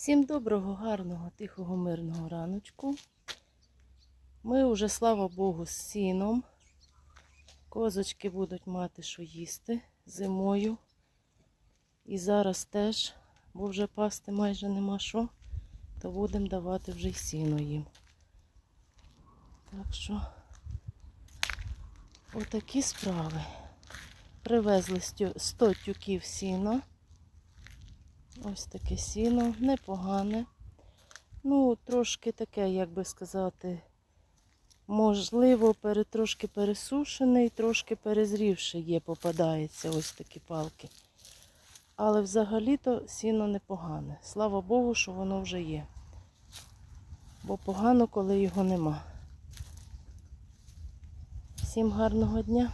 Всім доброго, гарного, тихого, мирного раночку. Ми вже, слава Богу, з сіном. Козочки будуть мати що їсти зимою. І зараз теж, бо вже пасти майже нема що, то будемо давати вже й сіно їм. Так що, отакі справи. Привезли 100 тюків сіна. Ось таке сіно, непогане. Ну, трошки таке, як би сказати, можливо, пере, трошки пересушений, трошки перезрівший є, попадається ось такі палки. Але взагалі-то сіно непогане. Слава Богу, що воно вже є. Бо погано, коли його нема. Всім гарного дня!